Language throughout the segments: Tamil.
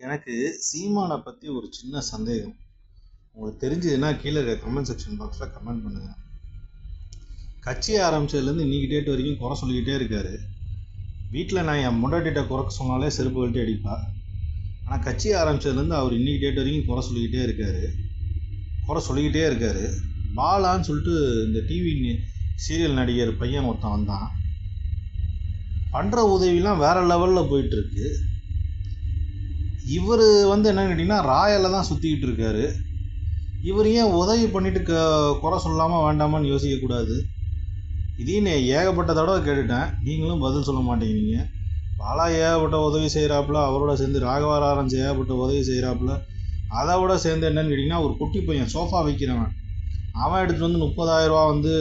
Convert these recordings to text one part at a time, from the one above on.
எனக்கு சீமானை பற்றி ஒரு சின்ன சந்தேகம். உங்களுக்கு தெரிஞ்சதுன்னா கீழே இருக்க கமெண்ட் செக்ஷன் பாக்ஸில் கமெண்ட் பண்ணுங்கள் கட்சியை ஆரம்பிச்சதுலேருந்து இன்னைக்கு டேட் வரைக்கும் குறை சொல்லிக்கிட்டே இருக்கார். வீட்டில் நான் என் முண்டாட்டிட்ட குறைக்க சொன்னாலே செருப்பு கழட்டி அடிப்பா. ஆனால் கட்சி ஆரம்பிச்சதுலேருந்து அவர் இன்னைக்கு டேட் வரைக்கும் குறை சொல்லிக்கிட்டே இருக்கார். குறை சொல்லிக்கிட்டே இருக்கார். பாலான்னு சொல்லிட்டு இந்த டிவி சீரியல் நடிகர் பையன் ஒருத்தன் வந்தான். பண்ணுற உதவிலாம் வேறு லெவலில் போயிட்டுருக்கு இவர் வந்து என்னன்னு கேட்டிங்கன்னா ராயலில் தான் சுற்றிக்கிட்டு இருக்காரு. இவர் ஏன் உதவி பண்ணிட்டு க குறை சொல்லாமல் வேண்டாமான்னு யோசிக்கக்கூடாது இதையும் நான் ஏகப்பட்ட தடவை கேட்டுட்டேன். நீங்களும் பதில் சொல்ல மாட்டேங்கிறீங்க. பாலா ஏகப்பட்ட உதவி செய்கிறாப்புல அவரோட சேர்ந்து ராகவாராரன் ஏகப்பட்ட உதவி செய்கிறாப்புல அதை விட சேர்ந்து என்னன்னு கேட்டிங்கன்னா ஒரு குட்டி பையன் சோஃபா வைக்கிறவன். அவன் எடுத்துகிட்டு வந்து முப்பதாயிரம் ரூபா வந்து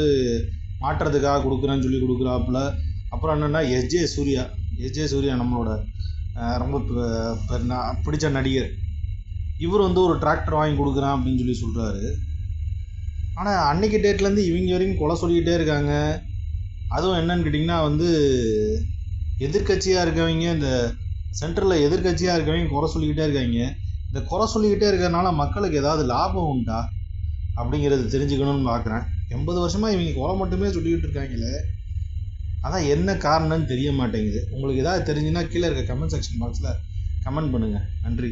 மாட்டுறதுக்காக கொடுக்குறேன்னு சொல்லி கொடுக்குறாப்புல. அப்புறம் என்னென்னா எஸ்ஜே சூர்யா. எஸ்ஜே சூர்யா நம்மளோட. ரொம்ப ப- பிடிச்ச நடிகர். இவர் வந்து ஒரு டிராக்டர் வாங்கி கொடுக்குறேன் அப்படின்னு சொல்லி சொல்கிறாரு ஆனால் அன்னைக்கு டேட்லேருந்து இவங்க வரைக்கும் கொலை சொல்லிக்கிட்டே இருக்காங்க. அதுவும் என்னன்னு கேட்டிங்கன்னா வந்து எதிர்க்கட்சியாக இருக்கவங்க இந்த சென்டரில் எதிர்க்கட்சியாக இருக்கவங்க குறை சொல்லிக்கிட்டே இருக்காங்க. இந்த குறை சொல்லிக்கிட்டே இருக்கிறதுனால மக்களுக்கு ஏதாவது லாபம் உண்டா? அப்படிங்கிறது தெரிஞ்சுக்கணும்னு பார்க்குறேன் எண்பது வருஷமாக இவங்க குறை மட்டுமே சொல்லிக்கிட்டு இருக்காங்களே. அதான் என்ன காரணம்னு தெரிய மாட்டேங்குது. உங்களுக்கு ஏதாவது தெரிஞ்சுன்னா கீழே இருக்க கமெண்ட் செக்ஷன் பாக்ஸில் கமெண்ட் பண்ணுங்கள் நன்றி.